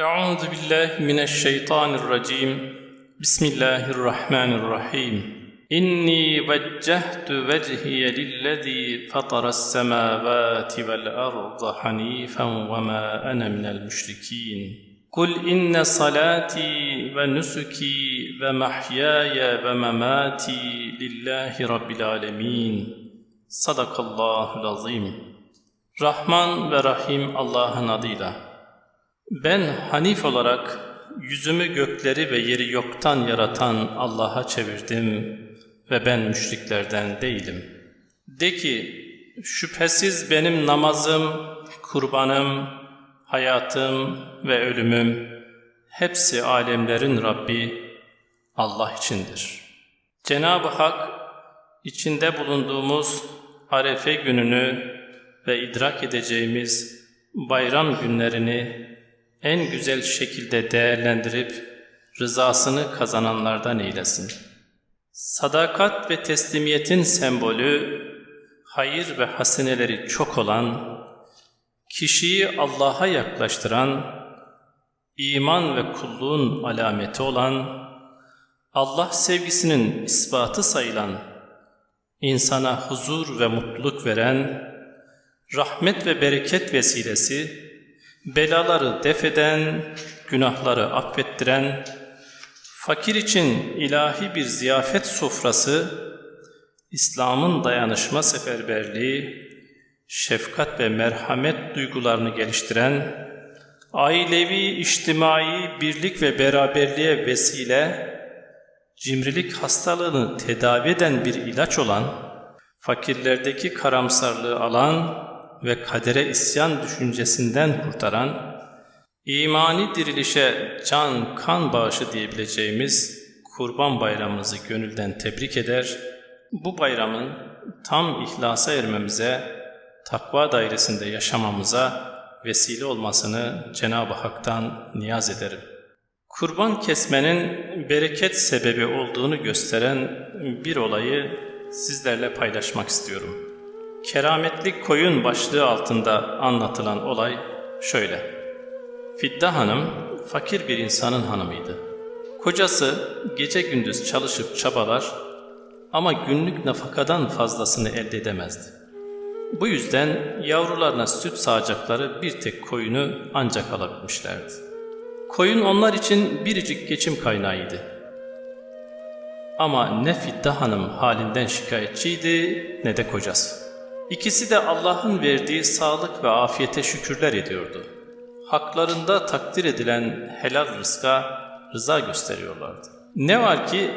Euzu billahi mineşşeytanirracim. Bismillahirrahmanirrahim. İnni vecehtu vecihiye lillezî fatara's semâvâti vel arda hanîfen ve mâ ene minel müşrikîn. Kul inne salati ve nusuki ve mahyaya ve memati lillahi rabbil alemin. Sadakallahul azim. Rahman ve Rahim Allah'ın adıyla. Ben Hanif olarak yüzümü gökleri ve yeri yoktan yaratan Allah'a çevirdim ve ben müşriklerden değilim. De ki, şüphesiz benim namazım, kurbanım, hayatım ve ölümüm hepsi alemlerin Rabbi Allah içindir. Cenab-ı Hak içinde bulunduğumuz Arefe gününü ve idrak edeceğimiz bayram günlerini en güzel şekilde değerlendirip rızasını kazananlardan eylesin. Sadakat ve teslimiyetin sembolü, hayır ve haseneleri çok olan, kişiyi Allah'a yaklaştıran, iman ve kulluğun alameti olan, Allah sevgisinin ispatı sayılan, insana huzur ve mutluluk veren, rahmet ve bereket vesilesi, belaları defeden, günahları affettiren, fakir için ilahi bir ziyafet sofrası, İslam'ın dayanışma seferberliği, şefkat ve merhamet duygularını geliştiren, ailevi, içtimai birlik ve beraberliğe vesile, cimrilik hastalığını tedavi eden bir ilaç olan, fakirlerdeki karamsarlığı alan ve kadere isyan düşüncesinden kurtaran, imani dirilişe can kan bağışı diyebileceğimiz Kurban Bayramımızı gönülden tebrik eder, bu bayramın tam ihlasa ermemize, takva dairesinde yaşamamıza vesile olmasını Cenab-ı Hak'tan niyaz ederim. Kurban kesmenin bereket sebebi olduğunu gösteren bir olayı sizlerle paylaşmak istiyorum. Kerametli koyun başlığı altında anlatılan olay şöyle. Fidda Hanım fakir bir insanın hanımıydı. Kocası gece gündüz çalışıp çabalar ama günlük nafakadan fazlasını elde edemezdi. Bu yüzden yavrularına süt sağacakları bir tek koyunu ancak alabilmişlerdi. Koyun onlar için biricik geçim kaynağıydı. Ama ne Fidda Hanım halinden şikayetçiydi ne de kocası. İkisi de Allah'ın verdiği sağlık ve afiyete şükürler ediyordu. Haklarında takdir edilen helal rızka rıza gösteriyorlardı. Ne var ki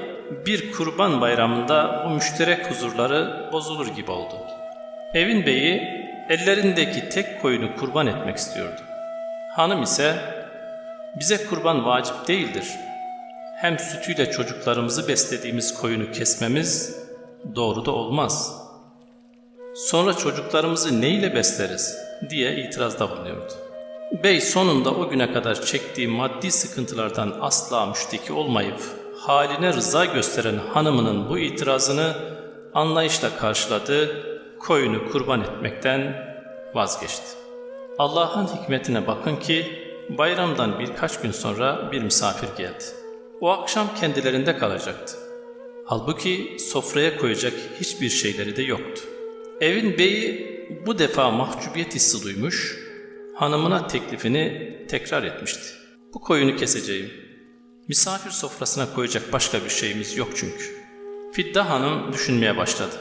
bir kurban bayramında bu müşterek huzurları bozulur gibi oldu. Evin beyi ellerindeki tek koyunu kurban etmek istiyordu. Hanım ise bize kurban vacip değildir. Hem sütüyle çocuklarımızı beslediğimiz koyunu kesmemiz doğru da olmaz. Sonra çocuklarımızı neyle besleriz diye itirazda bulunuyordu. Bey sonunda o güne kadar çektiği maddi sıkıntılardan asla müşteki olmayıp haline rıza gösteren hanımının bu itirazını anlayışla karşıladı, koyunu kurban etmekten vazgeçti. Allah'ın hikmetine bakın ki bayramdan birkaç gün sonra bir misafir geldi. O akşam kendilerinde kalacaktı. Halbuki sofraya koyacak hiçbir şeyleri de yoktu. Evin beyi bu defa mahcubiyet hissi duymuş, hanımına teklifini tekrar etmişti. Bu koyunu keseceğim. Misafir sofrasına koyacak başka bir şeyimiz yok çünkü. Fidda Hanım düşünmeye başladı.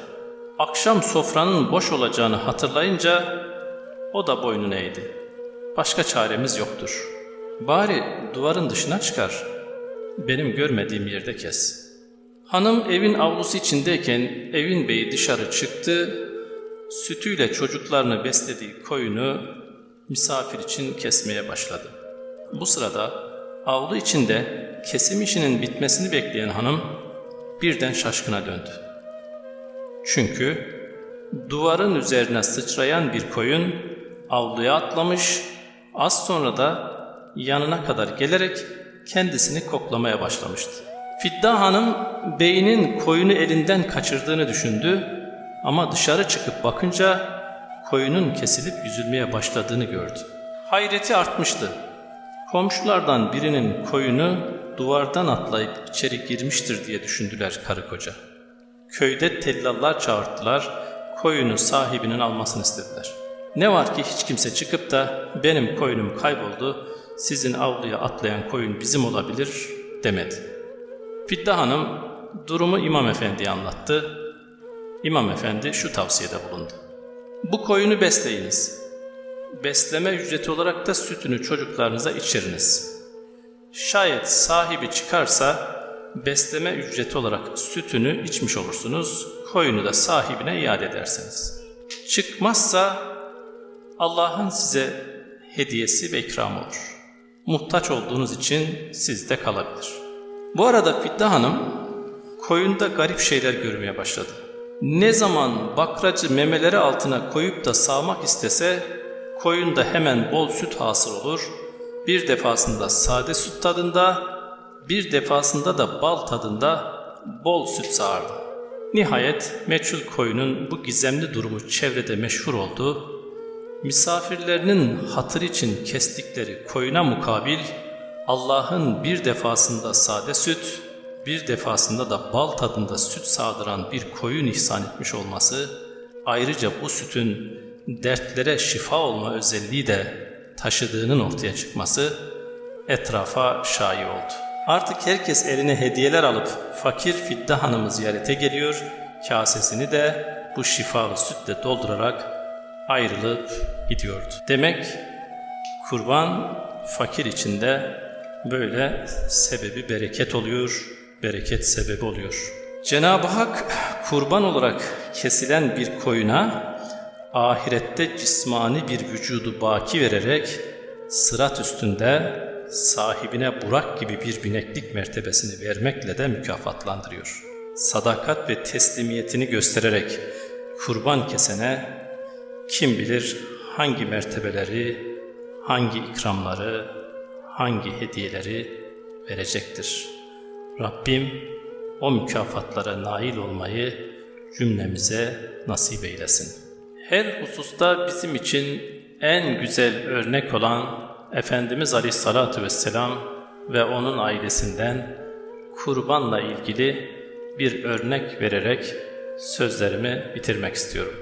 Akşam sofranın boş olacağını hatırlayınca o da boynunu eğdi. Başka çaremiz yoktur. Bari duvarın dışına çıkar. Benim görmediğim yerde kes. Hanım evin avlusu içindeyken evin beyi dışarı çıktı, sütüyle çocuklarını beslediği koyunu misafir için kesmeye başladı. Bu sırada avlu içinde kesim işinin bitmesini bekleyen hanım birden şaşkına döndü. Çünkü duvarın üzerine sıçrayan bir koyun avluya atlamış, az sonra da yanına kadar gelerek kendisini koklamaya başlamıştı. Fidda Hanım beyinin koyunu elinden kaçırdığını düşündü ama dışarı çıkıp bakınca koyunun kesilip yüzülmeye başladığını gördü. Hayreti artmıştı. Komşulardan birinin koyunu duvardan atlayıp içeri girmiştir diye düşündüler karı koca. Köyde tellallar çağırttılar, koyunu sahibinin almasını istediler. Ne var ki hiç kimse çıkıp da benim koyunum kayboldu, sizin avluya atlayan koyun bizim olabilir demedi. Fidda Hanım durumu İmam Efendi'ye anlattı. İmam Efendi şu tavsiyede bulundu. Bu koyunu besleyiniz. Besleme ücreti olarak da sütünü çocuklarınıza içiriniz. Şayet sahibi çıkarsa besleme ücreti olarak sütünü içmiş olursunuz, koyunu da sahibine iade edersiniz. Çıkmazsa Allah'ın size hediyesi ve ikramı olur. Muhtaç olduğunuz için sizde kalabilir. Bu arada Fidda Hanım koyunda garip şeyler görmeye başladı. Ne zaman bakracı memeleri altına koyup da sağmak istese koyunda hemen bol süt hasıl olur. Bir defasında sade süt tadında, bir defasında da bal tadında bol süt sağardı. Nihayet meçhul koyunun bu gizemli durumu çevrede meşhur oldu. Misafirlerinin hatır için kestikleri koyuna mukabil Allah'ın bir defasında sade süt, bir defasında da bal tadında süt sağdıran bir koyun ihsan etmiş olması, ayrıca bu sütün dertlere şifa olma özelliği de taşıdığının ortaya çıkması etrafa şayi oldu. Artık herkes eline hediyeler alıp fakir Fidda Hanım'ı ziyarete geliyor, kasesini de bu şifalı sütle doldurarak ayrılıp gidiyordu. Demek kurban fakir içinde böyle sebebi bereket oluyor, bereket sebebi oluyor. Cenab-ı Hak kurban olarak kesilen bir koyuna ahirette cismani bir vücudu baki vererek sırat üstünde sahibine Burak gibi bir bineklik mertebesini vermekle de mükafatlandırıyor. Sadakat ve teslimiyetini göstererek kurban kesene kim bilir hangi mertebeleri, hangi ikramları, hangi hediyeleri verecektir. Rabbim o mükafatlara nail olmayı cümlemize nasip eylesin. Her hususta bizim için en güzel örnek olan Efendimiz Aleyhisselatü Vesselam ve onun ailesinden kurbanla ilgili bir örnek vererek sözlerimi bitirmek istiyorum.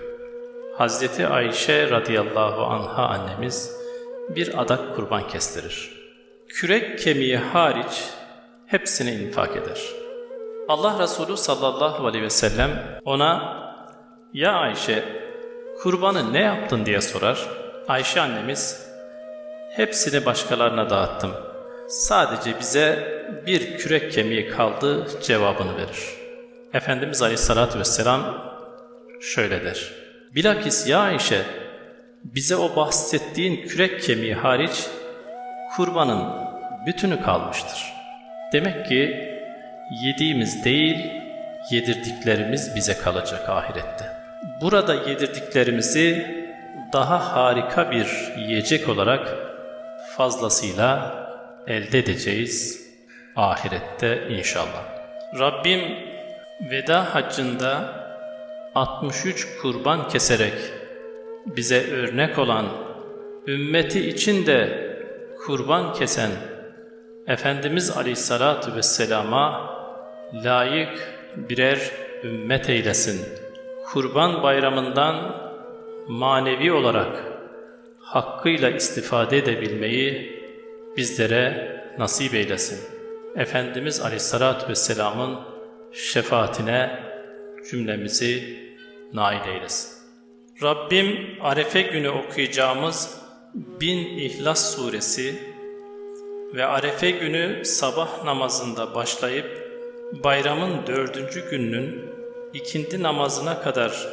Hazreti Ayşe radıyallahu anha annemiz bir adak kurban kestirir. Kürek kemiği hariç hepsini infak eder. Allah Resulü sallallahu aleyhi ve sellem ona ''Ya Ayşe, kurbanı ne yaptın?'' diye sorar. Ayşe annemiz ''Hepsini başkalarına dağıttım. Sadece bize bir kürek kemiği kaldı.'' cevabını verir. Efendimiz aleyhissalatü vesselam şöyle der. Bilakis ya Ayşe, bize o bahsettiğin kürek kemiği hariç kurbanın bütünü kalmıştır. Demek ki yediğimiz değil, yedirdiklerimiz bize kalacak ahirette. Burada yedirdiklerimizi daha harika bir yiyecek olarak fazlasıyla elde edeceğiz ahirette inşallah. Rabbim veda haccında 63 kurban keserek bize örnek olan, ümmeti için de kurban kesen Efendimiz Aleyhisselatü Vesselam'a layık birer ümmet eylesin. Kurban bayramından manevi olarak hakkıyla istifade edebilmeyi bizlere nasip eylesin. Efendimiz Aleyhisselatü Vesselam'ın şefaatine cümlemizi nail eylesin. Rabbim Arefe günü okuyacağımız Bin İhlas suresi ve Arefe günü sabah namazında başlayıp bayramın dördüncü gününün ikindi namazına kadar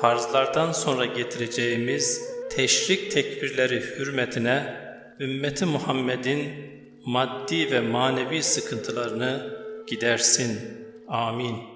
farzlardan sonra getireceğimiz teşrik tekbirleri hürmetine ümmeti Muhammed'in maddi ve manevi sıkıntılarını gidersin. Amin.